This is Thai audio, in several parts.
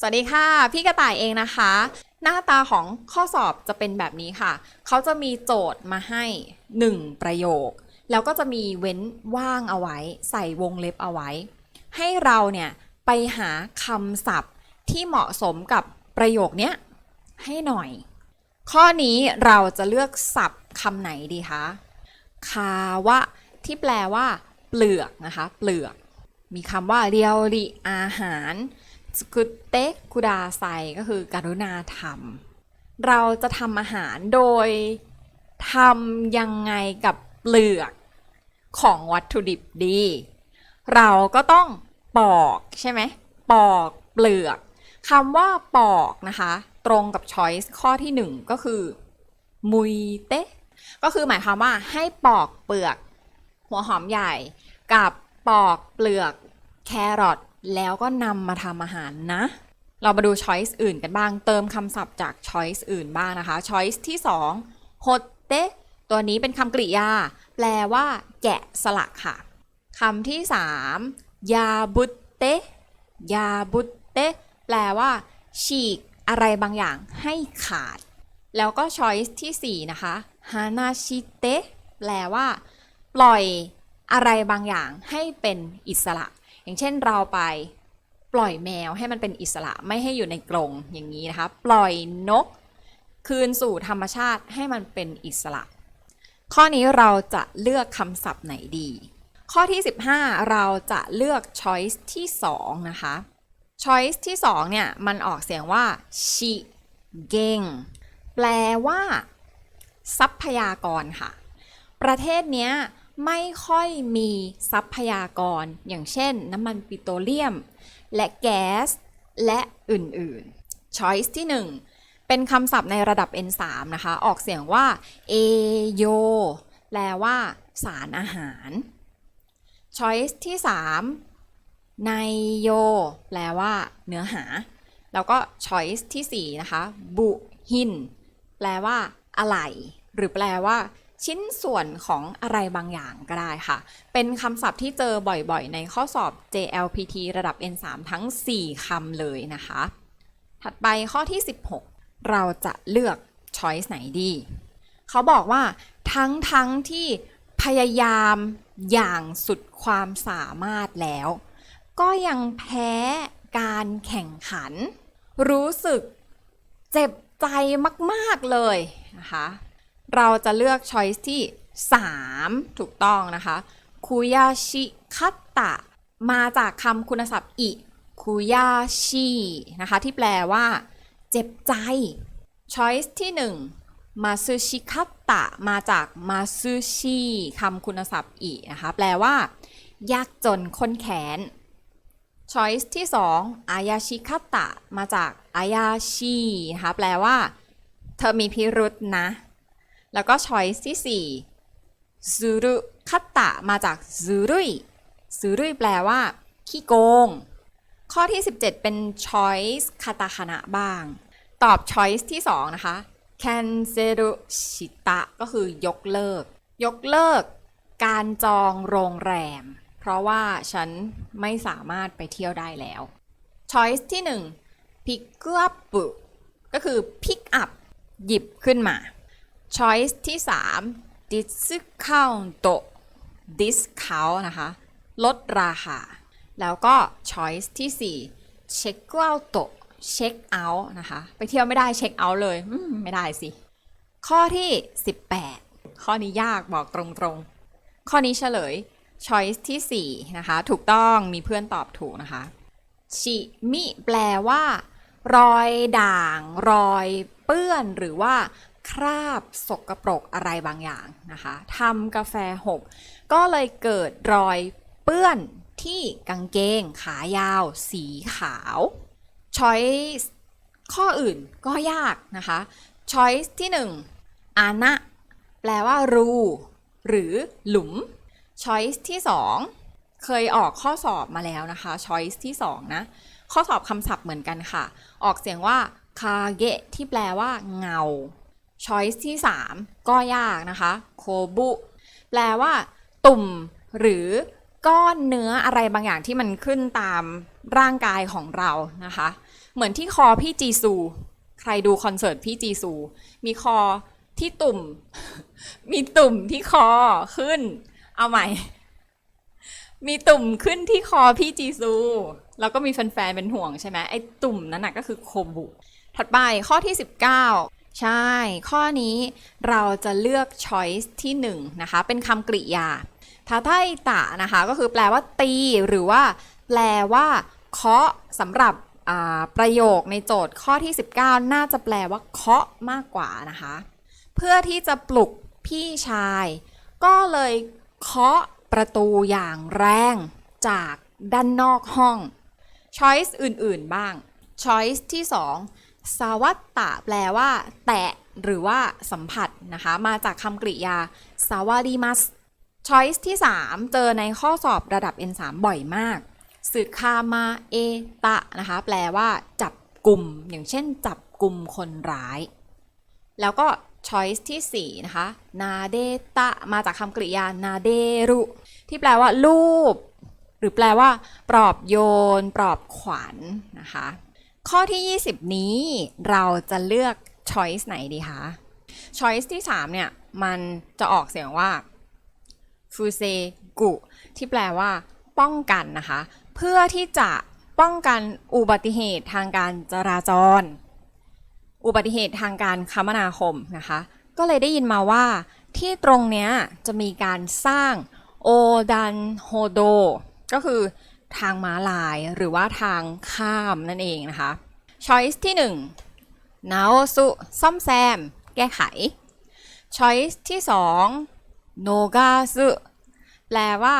สวัสดีค่ะ พี่กระต่ายเองนะคะ หน้าตาของข้อสอบจะเป็นแบบนี้ค่ะ เขาจะมีโจทย์มาให้ 1 ประโยค แล้วก็จะมีเว้นว่างเอาไว้ ใส่วงเล็บเอาไว้ ให้เราเนี่ยไปหาคำศัพท์ที่เหมาะสมกับประโยคเนี้ยให้หน่อย ข้อนี้เราจะเลือกศัพท์คำไหนดีคะคาวะที่แปลว่า เปลือกนะคะ เปลือก มีคำว่าเรียวริอาหาร สกุเตะคุดาไซก็คือการุณาทำเราจะทำอาหารโดยทำยังไงกับเปลือกของวัตถุดิบดี เราก็ต้องปอกใช่ไหมปอกเปลือกคำว่าปอกนะคะ ตรงกับ choice ข้อที่หนึ่งก็คือมุยเตะก็คือหมายความว่าให้ปอกเปลือก หัวหอมใหญ่กับปอกเปลือกแครอท แล้วก็นำมาทำอาหารนะ เรามาดู choice อื่นกันบ้าง เติมคำศัพท์จาก choice อื่นบ้างนะคะ choice ที่2 h o t e ตัวนี้เป็นคำกริยา แปลว่า แกะสลักค่ะคำที่3ยาบุตเตยาบุตเตแปลว่า ฉีกอะไรบางอย่างให้ขาด แล้วก็ choice ที่ 4 นะคะฮานาชิเตแปลว่า ปล่อยอะไรบางอย่างให้เป็นอิสระ อย่างเช่นเราไปปล่อยแมวให้มันเป็นอิสระไม่ให้อยู่ในกรงอย่างนี้นะคะ ปล่อยนกคืนสู่ธรรมชาติให้มันเป็นอิสระ ข้อนี้เราจะเลือกคำศัพท์ไหนดี ข้อที่ 15 เราจะเลือก choice ที่ 2 นะคะ choice ที่ 2 เนี่ย มันออกเสียงว่า ชิเกงแปลว่า ทรัพยากรค่ะ ประเทศเนี้ย ไม่ค่อยมีทรัพยากร อย่างเช่น น้ำมันปิโตรเลียม และแก๊ส และอื่นๆ choice ที่ 1 เป็นคำศัพท์ในระดับ N3 นะคะ ออกเสียงว่า เอโย แปลว่า สารอาหาร choice ที่ 3 ไนโย แปลว่า เนื้อหา แล้วก็ choice ที่ 4 นะคะ บุหิน แปลว่า อะไร หรือแปลว่า ชิ้นส่วนของอะไรบางอย่างก็ได้ค่ะ เป็นคำศัพท์ที่เจอบ่อยๆ ในข้อสอบ JLPT ระดับ N3 ทั้ง 4 คำเลยนะคะ ถัดไปข้อที่ 16 เราจะเลือก choice ไหนดี เขาบอกว่าทั้งทั้งที่พยายามอย่างสุดความสามารถแล้ว ก็ยังแพ้การแข่งขัน รู้สึกเจ็บใจมาก ๆ เลยนะคะ เราจะเลือก choice ที่ 3 ถูกต้องนะคะคุยาชิคัตตะมาจากคำคุณศัพท์อิคุยาชินะคะ ที่แปลว่า เจ็บใจ choice ที่ 1 มาซึชิคัตตะมาจากมาซึชิคำคุณศัพท์อินะคะ แปลว่า ยากจนคนแขน choice ที่ 2 อายาชิคัตตะมาจากอายาชินะคะ แปลว่า เธอมีพิรุษนะ แล้วก็ choice ที่4ซูรุคัตตะมาจากซูรุยซูรุยแปลว่าขี้โกง ข้อที่ 17 เป็น choice คาตาคานะบ้าง ตอบ choice ที่ 2 นะคะ cancel ชิตะก็คือยกเลิก ยกเลิก การจองโรงแรม เพราะว่าฉันไม่สามารถไปเที่ยวได้แล้ว choice ที่ 1 pick up ก็คือ pick up หยิบขึ้นมา choice ที่3 discount discount นะคะ ลดราคา แล้วก็ choice ที่4 check out check out นะคะ ไปเที่ยวไม่ได้ check out เลยไม่ได้สิ ข้อที่ 18 ข้อนี้ยากบอกตรงๆ ข้อนี้เฉลย choice ที่ 4 นะคะ ถูกต้องมีเพื่อนตอบถูกนะคะ ชิมิแปลว่า รอยด่าง รอยเปื้อนหรือว่า คราบสกปรกอะไรบางอย่างนะคะทำกาแฟหกก็เลยเกิดรอยเปื้อนที่กางเกงขายาว สีขาว choice ข้ออื่นก็ยากนะคะ choice ที่1อานะแปลว่ารู หรือหลุม choice ที่2เคยออกข้อสอบมาแล้วนะคะ choice ที่2นะข้อสอบคำศัพท์เหมือนกันค่ะ ออกเสียงว่าคาเกะที่แปลว่าเงา choice ที่ 3 ก็ยากนะคะโคบุแปลว่า ตุ่ม หรือก้อนเนื้ออะไรบางอย่างที่มันขึ้นตามร่างกายของเรานะคะ เหมือนที่คอพี่จีซู ใครดูคอนเสิร์ตพี่จีซู มีคอที่ตุ่ม มีตุ่มที่คอขึ้น เอาใหม่ มีตุ่มขึ้นที่คอพี่จีซู แล้วก็มีแฟนๆเป็นห่วงใช่ไหมไอ้ตุ่มนั้นน่ะก็คือโคบุ ถัดไปข้อที่ 19 ใช่ ข้อนี้เราจะเลือก choice ที่1นะคะ เป็นคำกริยาทาไทตะนะคะ ก็คือแปลว่าตี หรือว่า แปลว่าเคาะสำหรับประโยคในโจทย์ข้อที่ 19 น่าจะแปลว่าเคาะมากกว่านะคะ เพื่อที่จะปลุกพี่ชาย ก็เลยเคาะประตูอย่างแรงจากด้านนอกห้อง choice อื่นๆบ้าง choice ที่ 2 สวัตตะแปลว่า แตะหรือว่าสัมผัสนะคะ มาจากคำกริยาสวาริมัส choice ที่ 3 เจอในข้อสอบระดับ N3 บ่อยมากสึคามาเอตะนะคะ แปลว่าจับกลุ่ม อย่างเช่น จับกลุ่มคนร้าย แล้วก็ choice ที่4นะคะนาเดตะมาจากคำกริยานาเดรุที่แปลว่า รูป หรือแปลว่า ปลอบโยน ปลอบขวัญนนะคะ ข้อที่ 20 นี้เราจะเลือก choice ไหนดีคะ choice ที่ 3 เนี่ย มันจะออกเสียงว่าฟูเซกุที่แปลว่าป้องกันนะคะ เพื่อที่จะป้องกันอุบัติเหตุทางการจราจร อุบัติเหตุทางการคมนาคมนะคะ ก็เลยได้ยินมาว่าที่ตรงเนี้ยจะมีการสร้างโอดันโฮโดก็คือ ทางม้าลายหรือว่าทางข้ามนั่นเองนะคะ Choice ที่1นาโอสุซ่อมแซม แก้ไข Choice ที่2โนกาสุแปลว่า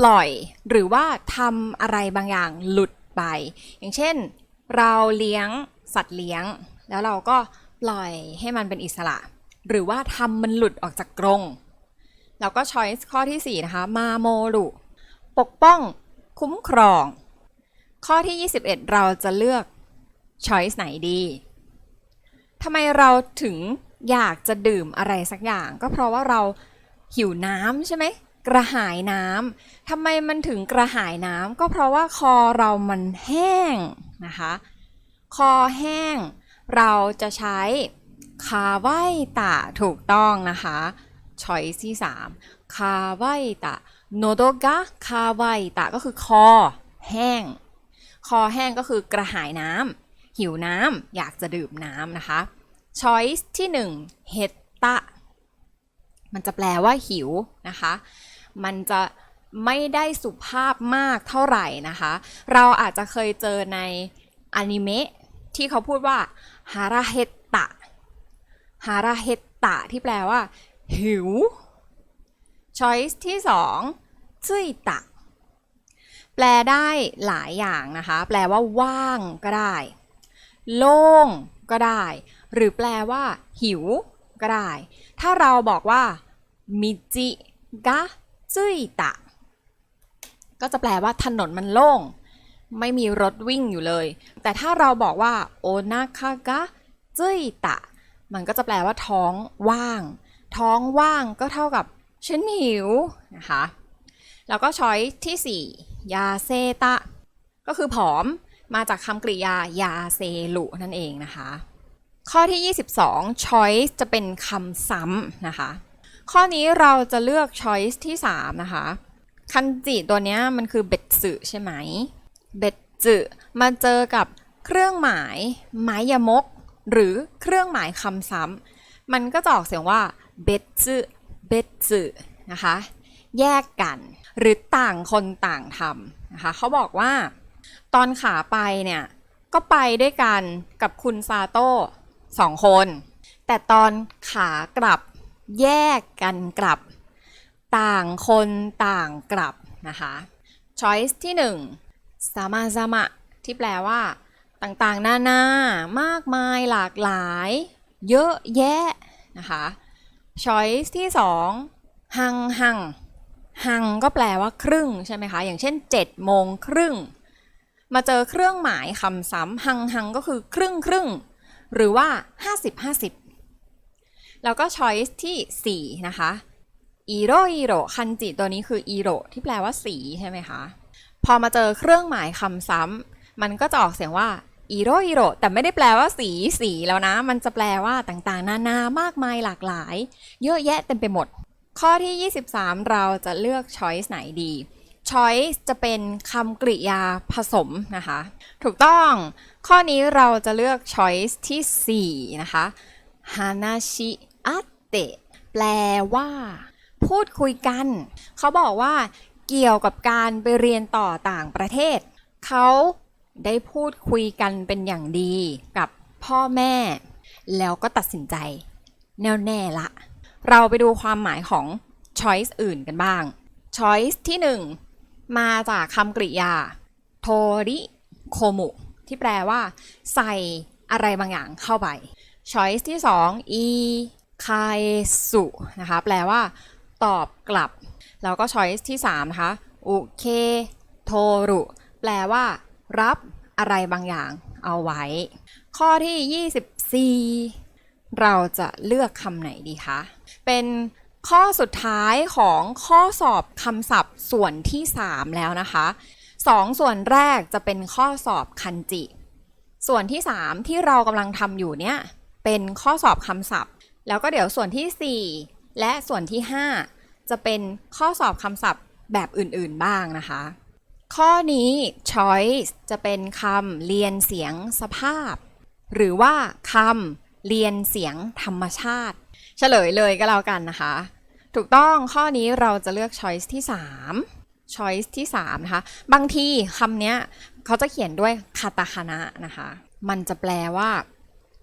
ปล่อย หรือว่าทำอะไรบางอย่างหลุดไป อย่างเช่น เราเลี้ยงสัตว์เลี้ยง แล้วเราก็ปล่อยให้มันเป็นอิสระ หรือว่าทำมันหลุดออกจากกรงแล้วก็ choice ข้อที่ 4 นะคะ มาโมรุปกป้อง คุ้มครอง ข้อที่ 21 เราจะเลือก choice ไหนดีทำไมเราถึงอยากจะดื่มอะไรสักอย่าง ก็เพราะว่าเราหิวน้ำใช่ไหมกระหายน้ำทำไมมันถึงกระหายน้ำก็เพราะว่าคอเรามันแห้งนะคะคอแห้ง เราจะใช้คาไวตะถูกต้องนะคะ choice ที่ 3 คาไวตะ โนโดกะคาไวตะก็คือคอ แห้ง คอแห้งก็คือกระหายน้ำหิวน้ำอยากจะดื่มน้ำนะคะ choice ที่1เฮตตะมันจะแปลว่าหิวนะคะ มันจะไม่ได้สุภาพมากเท่าไหร่นะคะ เราอาจจะเคยเจอในอนิเมะที่เขาพูดว่าฮาราเฮตตะฮาราเฮตตะที่แปลว่า หิว choice ที่2ซุยตะแปลได้หลายอย่างนะคะ แปลว่าว่างก็ได้ โล่งก็ได้ หรือแปลว่า หิวก็ได้ ถ้าเราบอกว่ามิจิกะซุยตะ ก็จะแปลว่าถนนมันโล่ง ไม่มีรถวิ่งอยู่เลย แต่ถ้าเราบอกว่าโอนาคากะจุยตะ มันก็จะแปลว่าท้องว่าง ท้องว่างก็เท่ากับ ฉันหิวนะคะ แล้วก็ช้อยที่ 4 ยาเซตะ ก็คือผอมมาจากคำกริยายาเซลุนั่นเองนะคะ ข้อที่ 22 choice จะเป็นคำซ้ำนะคะ ข้อนี้เราจะเลือก choice ที่ 3 นะคะ คันจิตัวเนี้ยมันคือเบ็ดสึใช่ไหม เบ็ดจึมาเจอกับเครื่องหมายไม้ยมก หรือเครื่องหมายคำซ้ำมันก็จะออกเสียงว่าเบ็ดจึ เบ็ดจึนะคะ แยกกันหรือต่างคนต่างทำนะคะเขาบอกว่า ตอนขาไปเนี่ยก็ไปด้วยกันกับคุณซาโต้สองคน แต่ตอนขากลับแยกกันกลับ ต่างคนต่างกลับนะคะ choice ที่1สามาซามะที่แปลว่า ต่างๆนานามากมายหลากหลาย เยอะแยะนะคะ choice ที่2หังหังหังก็แปลว่าครึ่งใช่ไหมคะ อย่างเช่น7โมงครึ่ง มาเจอเครื่องหมายคำซ้ำหังหังก็คือครึ่งครึ่ง หรือว่า 50 50 แล้วก็ choice ที่ 4 นะคะอีโรอีโรคันจิตัวนี้คืออีโรที่แปลว่าสีใช่ไหมคะ พอมาเจอเครื่องหมายคำซ้ำมันก็จะออกเสียงว่า อีโรอีโรแต่ไม่ได้แปลว่าสีสีแล้วนะ มันจะแปลว่าต่างๆ นานามากมายหลากหลาย เยอะแยะเต็มไปหมด ข้อที่ 23 เราจะเลือก choice ไหนดี choice จะเป็นคำกริยาผสมนะคะ ถูกต้อง ข้อนี้เราจะเลือก choice ทีสี่ 4 นะคะ hanashi atte แปลว่า พูดคุยกัน เขาบอกว่า เกี่ยวกับการไปเรียนต่อต่างประเทศ เขา ได้พูดคุยกันเป็นอย่างดีกับพ่อแม่ แล้วก็ตัดสินใจ แน่วแน่ละ เราไปดูความหมายของ choice อื่นกันบ้าง choice ที่ 1 มาจากคำกริยาโทริโคมุที่แปลว่า ใส่อะไรบางอย่างเข้าไป choice ที่ 2 อีคายสุนะคะแปลว่า ตอบกลับ แล้วก็ choice ที่ 3 นะคะ อุเคโทรุ แปลว่า รับอะไรบางอย่างเอาไว้ ข้อที่ 24 เราจะเลือกคำไหนดีคะ เป็นข้อสุดท้ายของข้อสอบคำศัพท์ส่วนที่ 3 แล้วนะคะสองส่วนแรกจะเป็นข้อสอบคันจิ ส่วนที่ 3 ที่เรากำลังทำอยู่เนี่ย เป็นข้อสอบคำศัพท์ แล้วก็เดี๋ยวส่วนทีสี่4 และส่วนที่ 5 จะเป็นข้อสอบคำศัพท์แบบอื่นๆบ้างนะคะ ข้อนี้ choice จะเป็นคำเรียนเสียงสภาพ หรือว่าคำเรียนเสียงธรรมชาติ เฉลยเลยก็แล้วกันนะคะ ถูกต้องข้อนี้เราจะเลือก choice ที่ 3 choice ที่3นะคะ บางทีคำเนี้ยเขาจะเขียนด้วยคาตาคานะนะคะ มันจะแปลว่า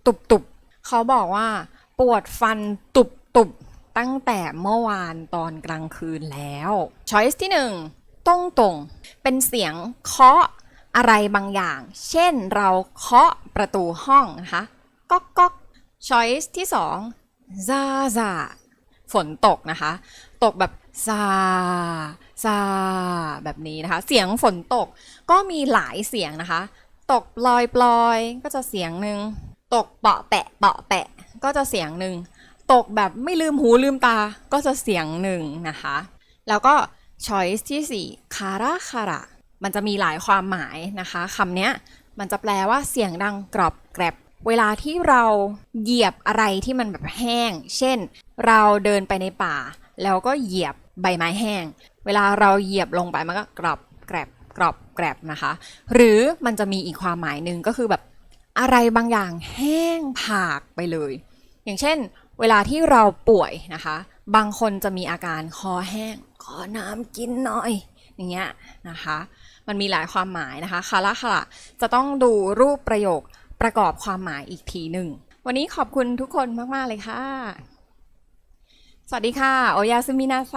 ตุบตุบเขาบอกว่า ปวดฟันตุบตุบตั้งแต่เมื่อวานตอนกลางคืนแล้ว choice ที่ 1 ต้งตรงเป็นเสียงเคาะอะไรบางอย่าง เช่นเราเคาะประตูห้องนะคะก๊อกก๊อก choice ที่2ซาซาฝนตกนะคะ ตกแบบซาซาแบบนี้นะคะ เสียงฝนตกก็มีหลายเสียงนะคะ ตกปลอยปลอยก็จะเสียงหนึ่ง ตกเปาะแปะเปาะแปะก็จะเสียงหนึ่ง ตกแบบไม่ลืมหูลืมตาก็จะเสียงหนึ่งนะคะ แล้วก็ choice ที่4คาราคาระมันจะมีหลายความหมายนะคะคำเนี้ยมันจะแปลว่าเสียงดังกรอบแกรบ เวลาที่เราเหยียบอะไรที่มันแบบแห้ง เช่น เราเดินไปในป่า แล้วก็เหยียบใบไม้แห้ง เวลาเราเหยียบลงไปมันก็กรอบแกรบกรอบแกรบนะคะ หรือมันจะมีอีกความหมายหนึ่งก็คือแบบอะไรบางอย่างแห้งผากไปเลย อย่างเช่น เวลาที่เราป่วยนะคะ บางคนจะมีอาการคอแห้ง อน้ำกินหน่อยอย่างเงี้ยนะคะ มันมีหลายความหมายนะคะคาระคาระจะต้องดูรูปประโยคประกอบความหมายอีกทีหนึ่ง วันนี้ขอบคุณทุกคนมาก ๆ เลยค่ะ สวัสดีค่ะ โอยาซึมินาไซ